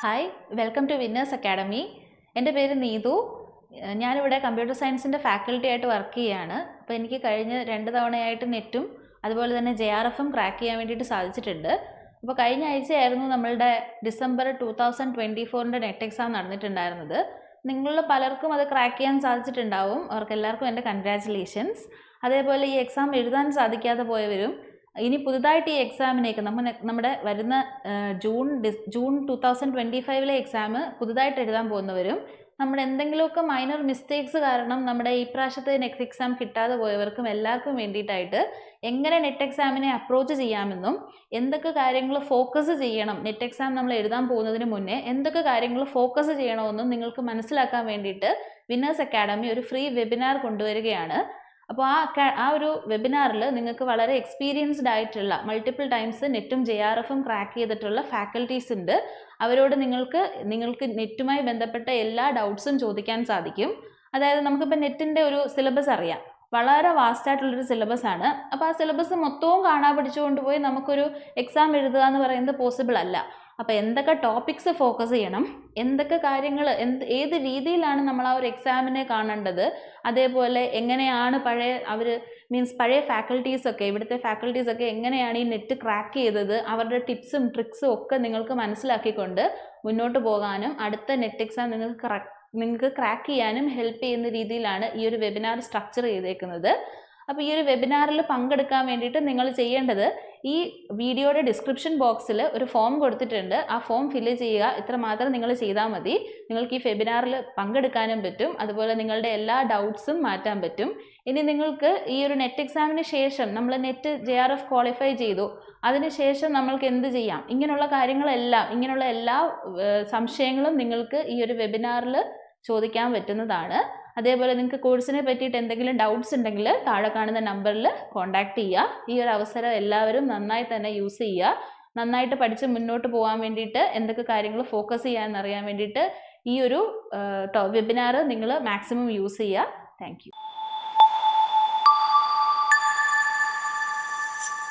Hi welcome to winners academy എന്റെ പേര് നീതു. ഞാനിവിടെ കമ്പ്യൂട്ടർ സയൻസിന്റെ ഫാക്കൽറ്റി ആയിട്ട് വർക്ക് ചെയ്യുകയാണ് അപ്പോൾ എനിക്ക് കഴിഞ്ഞ രണ്ട് തവണയായിട്ട് നെറ്റും അതുപോലെ തന്നെ ജെ ആർ എഫും ക്രാക്ക് ചെയ്യാൻ വേണ്ടിയിട്ട് സാധിച്ചിട്ടുണ്ട്. അപ്പോൾ കഴിഞ്ഞ ആഴ്ചയായിരുന്നു നമ്മളുടെ ഡിസംബർ ടു തൗസൻഡ് ട്വന്റി ഫോറിന്റെ നെറ്റ് എക്സാം നടന്നിട്ടുണ്ടായിരുന്നത്. നിങ്ങളിൽ പലർക്കും അത് ക്രാക്ക് ചെയ്യാൻ സാധിച്ചിട്ടുണ്ടാവും. അവർക്ക് എല്ലാവർക്കും എന്റെ കൺഗ്രാറ്റുലേഷൻസ് അതേപോലെ ഈ എക്സാം എഴുതാൻ സാധിക്കാതെ പോയവരും ഇനി പുതുതായിട്ട് ഈ എക്സാമിനേക്ക് നമ്മൾ നമ്മുടെ വരുന്ന ജൂൺ ഡിസ് ജൂൺ ടു തൗസൻഡ് ട്വന്റി ഫൈവിലെ എക്സാം പുതുതായിട്ട് എഴുതാൻ പോകുന്നവരും നമ്മുടെ എന്തെങ്കിലുമൊക്കെ മൈനർ മിസ്റ്റേക്സ് കാരണം നമ്മുടെ ഈ പ്രാവശ്യത്തെ നെറ്റ് എക്സാം കിട്ടാതെ പോയവർക്കും എല്ലാവർക്കും വേണ്ടിയിട്ടായിട്ട് എങ്ങനെ നെറ്റ് എക്സാമിനെ അപ്രോച്ച് ചെയ്യാമെന്നും എന്തൊക്കെ കാര്യങ്ങൾ ഫോക്കസ് ചെയ്യണം നെറ്റ് എക്സാം നമ്മൾ എഴുതാൻ പോകുന്നതിന് മുന്നേ എന്തൊക്കെ കാര്യങ്ങൾ ഫോക്കസ് ചെയ്യണമെന്നും നിങ്ങൾക്ക് മനസ്സിലാക്കാൻ വേണ്ടിയിട്ട് വിന്നേഴ്സ് അക്കാഡമി ഒരു ഫ്രീ വെബിനാർ കൊണ്ടുവരികയാണ്. അപ്പോൾ ആ ആ ഒരു വെബിനാറിൽ നിങ്ങൾക്ക് വളരെ എക്സ്പീരിയൻസ്ഡ് ആയിട്ടുള്ള മൾട്ടിപ്പിൾ ടൈംസ് നെറ്റും ജെ ആർ എഫും ക്രാക്ക് ചെയ്തിട്ടുള്ള ഫാക്കൽറ്റീസ് ഉണ്ട്. അവരോട് നിങ്ങൾക്ക് നിങ്ങൾക്ക് നെറ്റുമായി ബന്ധപ്പെട്ട എല്ലാ ഡൗട്ട്സും ചോദിക്കാൻ സാധിക്കും. അതായത് നമുക്കിപ്പോൾ നെറ്റിന്റെ ഒരു സിലബസ് അറിയാം. വളരെ വാസ്റ്റായിട്ടുള്ളൊരു സിലബസ് ആണ്. അപ്പോൾ ആ സിലബസ് മൊത്തവും കാണാൻ പഠിച്ചുകൊണ്ട് പോയി നമുക്കൊരു എക്സാം എഴുതുക എന്ന് പറയുന്നത് പോസിബിൾ അല്ല. അപ്പോൾ എന്തൊക്കെ ടോപ്പിക്സ് ഫോക്കസ് ചെയ്യണം എന്തൊക്കെ കാര്യങ്ങൾ എന്ത് ഏത് രീതിയിലാണ് നമ്മൾ ആ ഒരു എക്സാമിനെ കാണേണ്ടത് അതേപോലെ എങ്ങനെയാണ് പഴയ അവർ മീൻസ് പഴയ ഫാക്കൽറ്റീസൊക്കെ ഇവിടുത്തെ ഫാക്കൽറ്റീസൊക്കെ എങ്ങനെയാണ് ഈ നെറ്റ് ക്രാക്ക് ചെയ്തത് അവരുടെ ടിപ്സും ട്രിക്സും ഒക്കെ നിങ്ങൾക്ക് മനസ്സിലാക്കിക്കൊണ്ട് മുന്നോട്ട് പോകാനും അടുത്ത നെറ്റ് എക്സാം നിങ്ങൾക്ക് നിങ്ങൾക്ക് ക്രാക്ക് ചെയ്യാനും ഹെൽപ്പ് ചെയ്യുന്ന രീതിയിലാണ് ഈ ഒരു വെബിനാർ സ്ട്രക്ചർ ചെയ്തേക്കുന്നത്. അപ്പോൾ ഈ ഒരു വെബിനാറിൽ പങ്കെടുക്കാൻ വേണ്ടിയിട്ട് നിങ്ങൾ ചെയ്യേണ്ടത് ഈ വീഡിയോയുടെ ഡിസ്ക്രിപ്ഷൻ ബോക്സിൽ ഒരു ഫോം കൊടുത്തിട്ടുണ്ട്. ആ ഫോം ഫില്ല് ചെയ്യുക. ഇത്രമാത്രം നിങ്ങൾ ചെയ്താൽ മതി. നിങ്ങൾക്ക് ഈ വെബിനാറിൽ പങ്കെടുക്കാനും പറ്റും. അതുപോലെ നിങ്ങളുടെ എല്ലാ ഡൗട്ട്സും മാറ്റാൻ പറ്റും. ഇനി നിങ്ങൾക്ക് ഈ ഒരു നെറ്റ് എക്സാമിന് ശേഷം നമ്മൾ NET J R F qualify ചെയ്തു. അതിനുശേഷം നമ്മൾക്ക് എന്ത് ചെയ്യാം? ഇങ്ങനെയുള്ള കാര്യങ്ങളെല്ലാം ഇങ്ങനെയുള്ള എല്ലാ സംശയങ്ങളും നിങ്ങൾക്ക് ഈ ഒരു വെബിനാറിൽ ചോദിക്കാൻ പറ്റുന്നതാണ്. അതേപോലെ നിങ്ങൾക്ക് കോഴ്സിനെ പറ്റിയിട്ട് എന്തെങ്കിലും ഡൗട്ട്സ് ഉണ്ടെങ്കിൽ താഴെ കാണുന്ന നമ്പറിൽ കോൺടാക്ട് ചെയ്യുക. ഈ ഒരു അവസരം എല്ലാവരും നന്നായി തന്നെ യൂസ് ചെയ്യുക. നന്നായിട്ട് പഠിച്ച് മുന്നോട്ട് പോകാൻ വേണ്ടിയിട്ട് എന്തൊക്കെ കാര്യങ്ങൾ ഫോക്കസ് ചെയ്യാമെന്ന് അറിയാൻ വേണ്ടിയിട്ട് ഈ ഒരു വെബിനാർ നിങ്ങൾ മാക്സിമം യൂസ് ചെയ്യുക. താങ്ക്